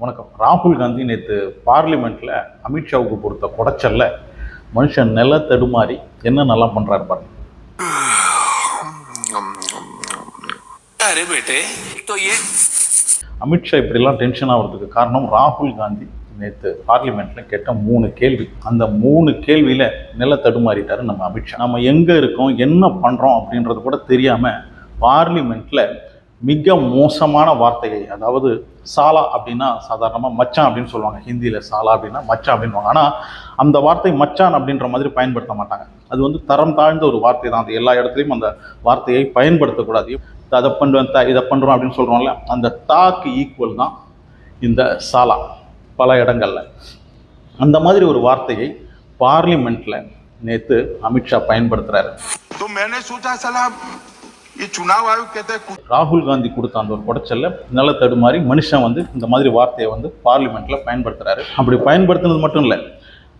வணக்கம். ராகுல் காந்தி நேற்று பார்லிமெண்ட்டில் அமித்ஷாவுக்கு பொறுத்த குடைச்சல்ல மனுஷன் நில தடுமாறி என்ன நல்லா பண்ணுறாரு பாருங்க. அமித்ஷா இப்படிலாம் டென்ஷன் ஆகிறதுக்கு காரணம் ராகுல் காந்தி நேற்று பார்லிமெண்ட்டில் கேட்ட மூணு கேள்வி. அந்த மூணு கேள்வியில் நில தடுமாறிட்டார் நம்ம அமித்ஷா நம்ம எங்கே இருக்கோம் என்ன பண்ணுறோம் அப்படின்றது கூட தெரியாமல் பார்லிமெண்ட்டில் மிக மோசமான வார்த்தையை அதாவது சாலா அப்படின்னா சாதாரணமாக மச்சான் அப்படின்னு சொல்லுவாங்க. ஹிந்தியில் சாலா அப்படின்னா மச்சான் அப்படின்வாங்க ஆனால் அந்த வார்த்தை மச்சான் அப்படின்ற மாதிரி பயன்படுத்த மாட்டாங்க. அது வந்து தரம் தாழ்ந்த ஒரு வார்த்தை தான். அது எல்லா இடத்துலையும் அந்த வார்த்தையை பயன்படுத்தக்கூடாது. அதை பண்ணுவேன் த இதை பண்ணுறோம் அப்படின்னு சொல்கிறோம்ல அந்த தாக்கு ஈக்குவல் தான் இந்த சாலா பல இடங்களில். அந்த மாதிரி ஒரு வார்த்தையை பார்லிமெண்ட்டில் நேற்று அமித்ஷா பயன்படுத்துகிறாரு ಚುನಾವ್ ராகுல் காந்தி ಗಾಂಧಿ கொடுத்த அந்த ஒரு குடைச்சல்ல நல்ல தடுமாறி மனுஷன் வந்து இந்த மாதிரி வார்த்தையை வந்து பார்லிமெண்ட்ல பயன்படுத்துறாரு. அப்படி பயன்படுத்தினது மட்டும் இல்லை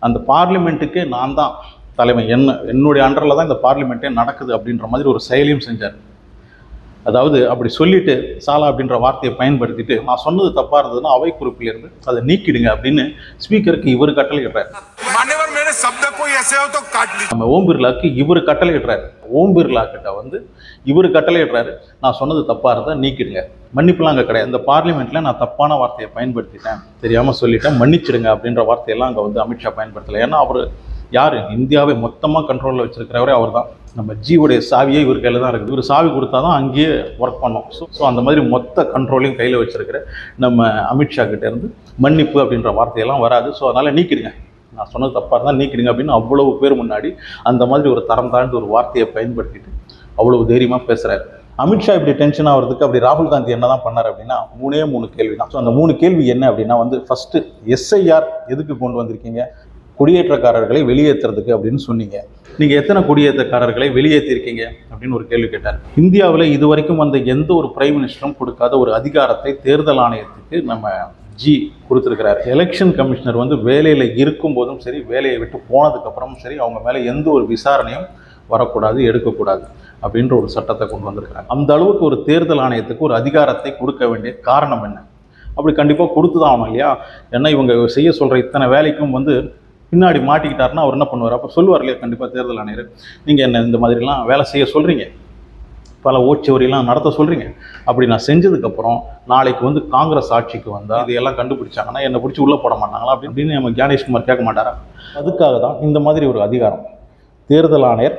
அந்த பார்லிமெண்ட்டுக்கே நான் தான் தலைமை என்ன என்னுடைய அண்டரில் தான் இந்த பார்லிமெண்ட்டே நடக்குது அப்படின்ற மாதிரி ஒரு செயலையும் செஞ்சார். அதாவது அப்படி சொல்லிட்டு சாலா அப்படின்ற வார்த்தையை பயன்படுத்திட்டு நான் சொன்னது தப்பாக இருந்ததுன்னா அவை குறிப்பிலிருந்து அதை நீக்கிடுங்க அப்படின்னு ஸ்பீக்கருக்கு இவர் கட்டளை கட்டுறாரு मेरे शब्द कोई ऐसे हो तो काट लीजिए நம்ம ஓம் பிர்லாக்கு இவர் கட்டளையிடுறாரு ஓம் பிர்லா கிட்ட வந்து இவர் கட்டளையிடுறாரு நான் சொன்னது தப்பாக இருந்தால் நீக்கிடுங்க மன்னிப்புலாம் அங்கே கிடையாது இந்த பார்லிமெண்ட்டில் நான் தப்பான வார்த்தையை பயன்படுத்திட்டேன் தெரியாமல் சொல்லிட்டேன் மன்னிச்சிடுங்க அப்படின்ற வார்த்தையெல்லாம் அங்கே வந்து அமித்ஷா பயன்படுத்தலை ஏன்னா அவர் யார் இந்தியாவை மொத்தமாக கண்ட்ரோலில் வச்சிருக்கிறவரே அவர் தான் நம்ம ஜியோடைய சாவியே இவர் கையில் தான் இருக்குது இவர் சாவி கொடுத்தா தான் அங்கேயே ஒர்க் பண்ணோம் ஸோ ஸோ அந்த மாதிரி மொத்த கண்ட்ரோலையும் கையில் வச்சிருக்கிற நம்ம அமித்ஷா கிட்ட இருந்து மன்னிப்பு அப்படின்ற வார்த்தையெல்லாம் வராது ஸோ அதனால் நீக்கிடுங்க நான் சொன்னது தப்பாக இருந்தால் நீக்கிடுங்க அப்படின்னு அவ்வளவு பேர் முன்னாடி அந்த மாதிரி ஒரு தரம் தாழ்ந்த ஒரு வார்த்தையை பயன்படுத்திட்டு அவ்வளவு தைரியமாக பேசுகிறாரு அமித்ஷா இப்படி டென்ஷன் ஆகிறதுக்கு அப்படி ராகுல் காந்தி என்ன தான் பண்ணார் அப்படின்னா மூணே மூணு கேள்வி தான். ஸோ அந்த மூணு கேள்வி என்ன அப்படின்னா வந்து ஃபஸ்ட்டு எஸ்ஐஆர் எதுக்கு கொண்டு வந்திருக்கீங்க? குடியேற்றக்காரர்களை வெளியேற்றுறதுக்கு அப்படின்னு சொன்னீங்க. நீங்கள் எத்தனை குடியேற்றக்காரர்களை வெளியேற்றிருக்கீங்க அப்படின்னு ஒரு கேள்வி கேட்டார். இந்தியாவில் இதுவரைக்கும் வந்த எந்த ஒரு பிரைம் மினிஸ்டரும் கொடுக்காத ஒரு அதிகாரத்தை தேர்தல் ஆணையத்துக்கு நம்ம ஜி கொடுத்துருக்கிறாரு. எலெக்ஷன் கமிஷனர் வந்து வேலையில் இருக்கும்போதும் சரி வேலையை விட்டு போனதுக்கப்புறமும் சரி அவங்க மேலே எந்த ஒரு விசாரணையும் வரக்கூடாது எடுக்கக்கூடாது அப்படின்ற ஒரு சட்டத்தை கொண்டு வந்திருக்கிறாங்க. அந்த அளவுக்கு ஒரு தேர்தல் ஆணையத்துக்கு ஒரு அதிகாரத்தை கொடுக்க வேண்டிய காரணம் என்ன? அப்படி கண்டிப்பாக கொடுத்து தான் ஆகணும் இல்லையா? ஏன்னா இவங்க செய்ய சொல்கிற இத்தனை வேலைக்கும் வந்து பின்னாடி மாட்டிக்கிட்டாருன்னா அவர் என்ன பண்ணுவார்? அப்போ சொல்லுவார் இல்லையா? கண்டிப்பாக தேர்தல் ஆணையர் நீங்கள் என்ன இந்த மாதிரிலாம் வேலை செய்ய சொல்கிறீங்க பல ஓச்சவரியெல்லாம் நடத்த சொல்கிறீங்க அப்படி நான் செஞ்சதுக்கப்புறம் நாளைக்கு வந்து காங்கிரஸ் ஆட்சிக்கு வந்தால் இதையெல்லாம் கண்டுபிடிச்சாங்கன்னா என்னை பிடிச்சி உள்ளே போட மாட்டாங்களா அப்படி அப்படின்னு நம்ம ஜானேஷ்குமார் கேட்க மாட்டாரா? அதுக்காக தான் இந்த மாதிரி ஒரு அதிகாரம். தேர்தல் ஆணையர்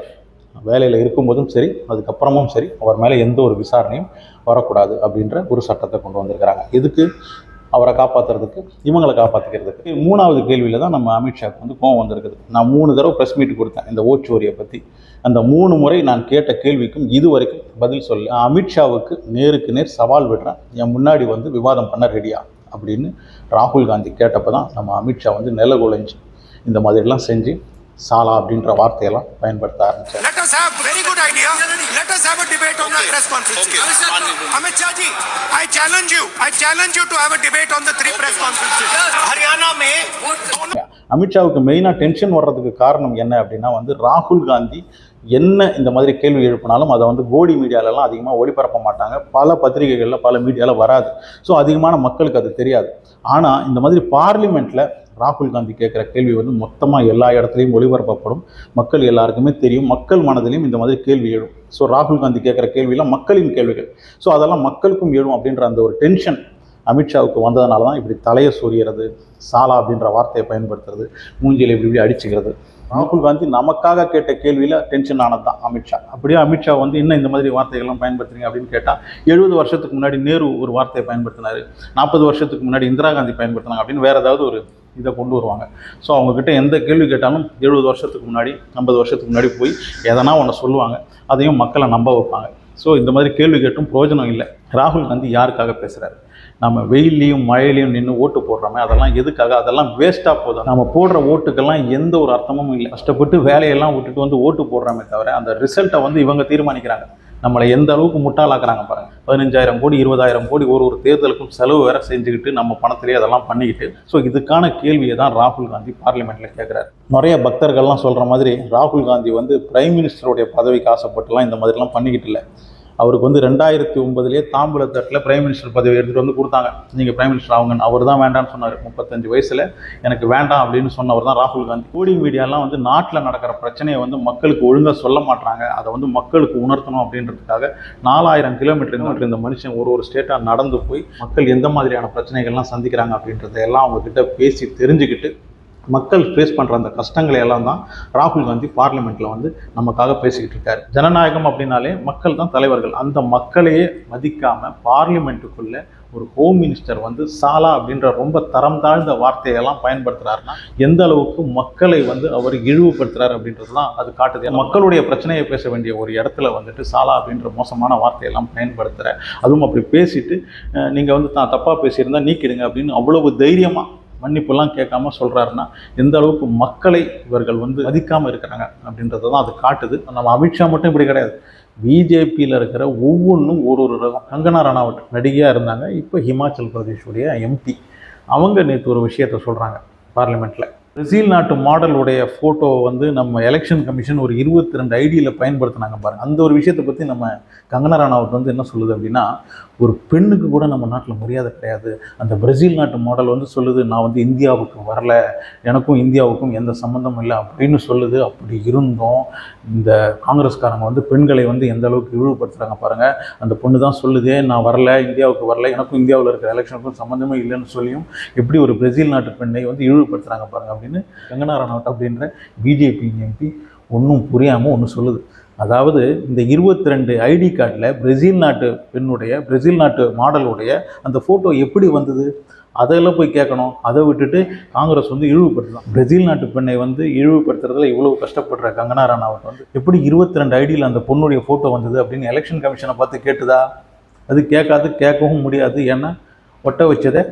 வேலையில் இருக்கும்போதும் சரி அதுக்கப்புறமும் சரி அவர் மேலே எந்த ஒரு விசாரணையும் வரக்கூடாது அப்படின்ற ஒரு சட்டத்தை கொண்டு வந்திருக்கிறாங்க. இதுக்கு அவரை காப்பாற்றுறதுக்கு இவங்களை காப்பாற்றிக்கிறதுக்கு மூணாவது கேள்வியில் தான் நம்ம அமித்ஷாவுக்கு வந்து கோவம் வந்திருக்குது. நான் மூணு தடவை ப்ரெஸ் மீட் கொடுத்தேன் இந்த ஓச்சோரியை பற்றி அந்த மூணு முறை நான் கேட்ட கேள்விக்கும் இது வரைக்கும் பதில் சொல்ல அமித்ஷாவுக்கு நேருக்கு நேர் சவால் விடுறேன். என் முன்னாடி வந்து விவாதம் பண்ண ரெடியா அப்படின்னு ராகுல் காந்தி கேட்டப்போ தான் நம்ம அமித்ஷா வந்து நில குலைஞ்சு இந்த மாதிரிலாம் செஞ்சு சாலா அப்படின்ற வார்த்தையெல்லாம் பயன்படுத்த ஆரம்பிச்சார். Very good idea let G I challenge you I challenge you to have on three press அமித்ஷாவுக்கு மெயினாக டென்ஷன் வர்றதுக்கு காரணம் என்ன அப்படின்னா வந்து ராகுல் காந்தி என்ன இந்த மாதிரி கேள்வி எழுப்பினாலும் அதை வந்து கோடி மீடியாலெலாம் அதிகமாக ஒளிபரப்ப மாட்டாங்க. பல பத்திரிகைகளில் பல மீடியாவில் வராது. ஸோ அதிகமான மக்களுக்கு அது தெரியாது. ஆனால் இந்த மாதிரி பார்லிமெண்ட்டில் ராகுல் காந்தி கேட்குற கேள்வி வந்து மொத்தமாக எல்லா இடத்துலையும் ஒளிபரப்பப்படும். மக்கள் எல்லாருக்குமே தெரியும். மக்கள் மனதிலையும் இந்த மாதிரி கேள்வி எழும். ஸோ ராகுல் காந்தி கேட்குற கேள்வியெல்லாம் மக்களின் கேள்விகள். ஸோ அதெல்லாம் மக்களுக்கும் எழும் அப்படின்ற அந்த ஒரு டென்ஷன் அமித்ஷாவுக்கு வந்ததுனால தான் இப்படி தலையை சொரியறது சாலா அப்படின்ற வார்த்தையை பயன்படுத்துறது மூஞ்சியில் இப்படி இப்படி அடிச்சுக்கிறது. ராகுல் காந்தி நமக்காக கேட்ட கேள்வியில் டென்ஷன் ஆனது தான் அமித்ஷா. அப்படியே அமித்ஷா வந்து என்ன இந்த மாதிரி வார்த்தைகள்லாம் பயன்படுத்துறீங்க? அப்படின்னு கேட்டால் எழுபது வருஷத்துக்கு முன்னாடி நேரு ஒரு வார்த்தையை பயன்படுத்தினார். நாற்பது வருஷத்துக்கு முன்னாடி இந்திரா காந்தி பயன்படுத்தினாங்க. அப்படின்னு வேறு ஏதாவது ஒரு இதை கொண்டு வருவாங்க. ஸோ அவங்கக்கிட்ட எந்த கேள்வி கேட்டாலும் எழுபது வருஷத்துக்கு முன்னாடி ஐம்பது வருஷத்துக்கு முன்னாடி போய் எதனா ஒன்று சொல்லுவாங்க. அதையும் மக்களை நம்ப வைப்பாங்க. ஸோ இந்த மாதிரி கேள்வி கேட்டும் பிரயோஜனம் இல்லை. ராகுல் காந்தி யாருக்காக பேசுகிறாரு நம்ம வெயிலையும் மழையிலையும் நின்று ஓட்டு போடுறோமே அதெல்லாம் எதுக்காக? அதெல்லாம் வேஸ்ட்டாக போதும் நம்ம போடுற ஓட்டுக்கெல்லாம் எந்த ஒரு அர்த்தமும் இல்லை. கஷ்டப்பட்டு வேலையெல்லாம் விட்டுட்டு வந்து ஓட்டு போடுறோமே தவிர அந்த ரிசல்ட்டை வந்து இவங்க தீர்மானிக்கிறாங்க. நம்மளை எந்த அளவுக்கு முட்டாளாக்குறாங்க பாருங்க. பதினஞ்சாயிரம் கோடி இருபதாயிரம் கோடி ஒரு ஒரு தேர்தலுக்கும் செலவு வேற செஞ்சுக்கிட்டு நம்ம பணத்திலேயே அதெல்லாம் பண்ணிக்கிட்டு ஸோ இதுக்கான கேள்வியை தான் ராகுல் காந்தி பார்லிமெண்ட்ல கேட்குறாரு நிறைய பக்தர்கள்லாம் சொல்கிற மாதிரி ராகுல் காந்தி வந்து பிரைம் மினிஸ்டருடைய பதவிக்கு ஆசைப்பட்டுலாம் இந்த மாதிரிலாம் பண்ணிக்கிட்டு இல்லை. அவருக்கு வந்து ரெண்டாயிரத்தி ஒன்பதுலேயே தாம்பூலத்தட்டில் பிரைம் மினிஸ்டர் பதவி எடுத்துகிட்டு வந்து கொடுத்தாங்க. நீங்கள் பிரைம் மினிஸ்டர் ஆகுங்கன்னு. அவர் தான் வேண்டாம்னு சொன்னார். முப்பத்தஞ்சு வயசில் எனக்கு வேண்டாம் அப்படின்னு சொன்னவர் தான் ராகுல் காந்தி. கோடி மீடியாலாம் வந்து நாட்டில் நடக்கிற பிரச்சனையை வந்து மக்களுக்கு ஒழுங்காக சொல்ல மாட்டாங்க அதை வந்து மக்களுக்கு உணர்த்தணும் அப்படின்றதுக்காக நாலாயிரம் கிலோமீட்டர் இந்த மனுஷன் ஒரு ஒரு ஸ்டேட்டாக நடந்து போய் மக்கள் எந்த மாதிரியான பிரச்சனைகள்லாம் சந்திக்கிறாங்க அப்படின்றத எல்லாம் அவங்கக்கிட்ட பேசி தெரிஞ்சுக்கிட்டு மக்கள் ஃபேஸ் பண்ணுற அந்த கஷ்டங்களை எல்லாம் தான் ராகுல் காந்தி பார்லிமெண்ட்டில் வந்து நமக்காக பேசிக்கிட்டு இருக்காரு. ஜனநாயகம் அப்படின்னாலே மக்கள் தான் தலைவர்கள். அந்த மக்களையே மதிக்காமல் பார்லிமெண்ட்டுக்குள்ளே ஒரு ஹோம் மினிஸ்டர் வந்து சாலா அப்படின்ற ரொம்ப தரம் தாழ்ந்த வார்த்தையெல்லாம் பயன்படுத்துகிறாருன்னா எந்த அளவுக்கு மக்களை வந்து அவர் இழிவுபடுத்துகிறார் அப்படின்றது தான் அது காட்டுது. ஏன்னா மக்களுடைய பிரச்சனையை பேச வேண்டிய ஒரு இடத்துல வந்துட்டு சாலா அப்படின்ற மோசமான வார்த்தையெல்லாம் பயன்படுத்துகிற அதுவும் அப்படி பேசிட்டு நீங்கள் வந்து தான் தப்பாக பேசியிருந்தா நீக்கிடுங்க அப்படின்னு அவ்வளவு தைரியமாக மன்னிப்புலாம் கேட்காம சொல்கிறாருன்னா எந்த அளவுக்கு மக்களை இவர்கள் வந்து மதிக்காமல் இருக்கிறாங்க அப்படின்றத தான் அது காட்டுது. நம்ம அமித்ஷா மட்டும் இப்படி கிடையாது. பிஜேபியில் இருக்கிற ஒவ்வொன்றும் ஒரு ஒரு ரகம். கங்கனா ரனாவட் நடிகையாக இருந்தாங்க. இப்போ ஹிமாச்சல் பிரதேஷுடைய எம்பி அவங்க நேற்று ஒரு விஷயத்த சொல்கிறாங்க பார்லிமெண்ட்டில் பிரேசில் நாட்டு மாடலுடைய ஃபோட்டோ வந்து நம்ம எலெக்ஷன் கமிஷன் ஒரு இருபத்தி ரெண்டு ஐடியில் பயன்படுத்தினாங்க பாருங்கள் அந்த ஒரு விஷயத்தை பற்றி நம்ம கங்கனா ராணாவுக்கு வந்து என்ன சொல்லுது அப்படின்னா ஒரு பெண்ணுக்கு கூட நம்ம நாட்டில் மரியாதை கிடையாது. அந்த பிரேசில் நாட்டு மாடல் வந்து சொல்லுது நான் வந்து இந்தியாவுக்கு வரல. எனக்கும் இந்தியாவுக்கும் எந்த சம்மந்தமும் இல்லை அப்படின்னு சொல்லுது. அப்படி இருந்தும் இந்த காங்கிரஸ்காரங்க வந்து பெண்களை வந்து எந்த அளவுக்கு இழிவுபடுத்துகிறாங்க பாருங்கள் அந்த பொண்ணு தான் சொல்லுதே நான் வரல இந்தியாவுக்கு வரல. எனக்கும் இந்தியாவில் இருக்கிற எலெக்ஷனுக்கும் சம்மந்தமே இல்லைன்னு சொல்லியும் எப்படி ஒரு பிரேசில் நாட்டு பெண்ணை வந்து இழிவுபடுத்துகிறாங்க பாருங்க அப்படின்னு கங்கனா ரனாவட் அப்படின்ற பிஜேபி எம்பி ஒன்றும் புரியாமல் ஒன்று சொல்லுது. அதாவது இந்த இருபத்தி ரெண்டு ஐடி கார்டில் பிரேசில் நாட்டு பெண்ணுடைய பிரேசில் நாட்டு மாடலுடைய அந்த ஃபோட்டோ எப்படி வந்தது? அதெல்லாம் போய் கேட்கணும். அதை விட்டுட்டு காங்கிரஸ் வந்து இழிவுபடுத்தலாம் பிரேசில் நாட்டு பெண்ணை வந்து இழிவுபடுத்துறதுல இவ்வளோ கஷ்டப்படுற கங்கனா ரனாவட் வந்து எப்படி இருபத்தி ரெண்டு ஐடியில் அந்த பொண்ணுடைய ஃபோட்டோ வந்தது அப்படின்னு எலெக்ஷன் கமிஷனை பார்த்து கேட்டுதா? அது கேட்காது கேட்கவும் முடியாது. ஏன்னா ஒட்ட வச்சதை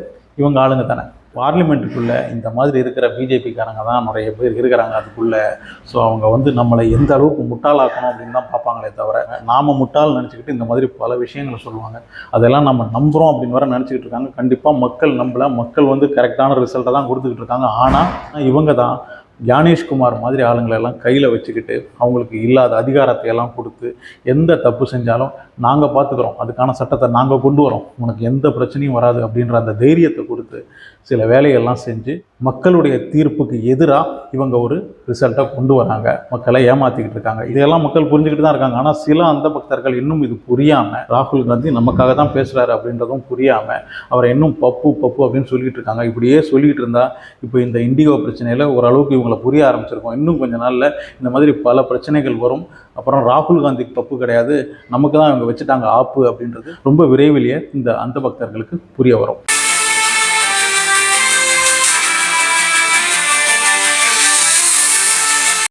இவங்க ஆளுங்க தானே. பார்லிமெண்ட்டுக்குள்ளே இந்த மாதிரி இருக்கிற பிஜேபிக்காரங்க தான் நிறைய பேர் இருக்கிறாங்க அதுக்குள்ளே. ஸோ அவங்க வந்து நம்மளை எந்த அளவுக்கு முட்டாளாக்கணும் அப்படின்னு தான் பார்ப்பாங்களே தவிர நாம் முட்டாள் நினச்சிக்கிட்டு இந்த மாதிரி பல விஷயங்களை சொல்லுவாங்க. அதெல்லாம் நம்ம நம்புகிறோம் அப்படின்னு வர நினச்சிக்கிட்டு இருக்காங்க. கண்டிப்பாக மக்கள் நம்பலை. மக்கள் வந்து கரெக்டான ரிசல்ட்டை தான் கொடுத்துக்கிட்டு இருக்காங்க. ஆனால் இவங்க தான் ஞானேஷ்குமார் மாதிரி ஆளுங்களை எல்லாம் கையில் வச்சுக்கிட்டு அவங்களுக்கு இல்லாத அதிகாரத்தை எல்லாம் கொடுத்து எந்த தப்பு செஞ்சாலும் நாங்கள் பார்த்துக்குறோம் அதுக்கான சட்டத்தை நாங்கள் கொண்டு வரோம். உனக்கு எந்த பிரச்சனையும் வராது அப்படின்ற அந்த தைரியத்தை கொடுத்து சில வேலையெல்லாம் செஞ்சு மக்களுடைய தீர்ப்புக்கு எதிராக இவங்க ஒரு ரிசல்ட்டை கொண்டு வராங்க. மக்களை ஏமாற்றிக்கிட்டு இருக்காங்க. இதையெல்லாம் மக்கள் புரிஞ்சுக்கிட்டு தான் இருக்காங்க. ஆனால் சில அந்த பக்தர்கள் இன்னும் இது புரியாமல் ராகுல் காந்தி நமக்காக தான் பேசுகிறாரு அப்படின்றதும் புரியாமல் அவரை இன்னும் பப்பு பப்பு அப்படின்னு சொல்லிகிட்டு இருக்காங்க. இப்படியே சொல்லிகிட்டு இருந்தா இப்போ இந்த இண்டிகோ பிரச்சனையில் ஓரளவுக்கு இவங்களை புரிய ஆரம்பிச்சிருக்கோம். இன்னும் கொஞ்ச நாளில் இந்த மாதிரி பல பிரச்சனைகள் வரும். அப்புறம் ராகுல் காந்திக்கு தப்பு கிடையாது. நமக்கு தான் இவங்க வச்சுட்டாங்க ஆப்பு அப்படின்றது ரொம்ப விரைவிலேயே இந்த அந்த பக்தர்களுக்கு புரிய வரும்.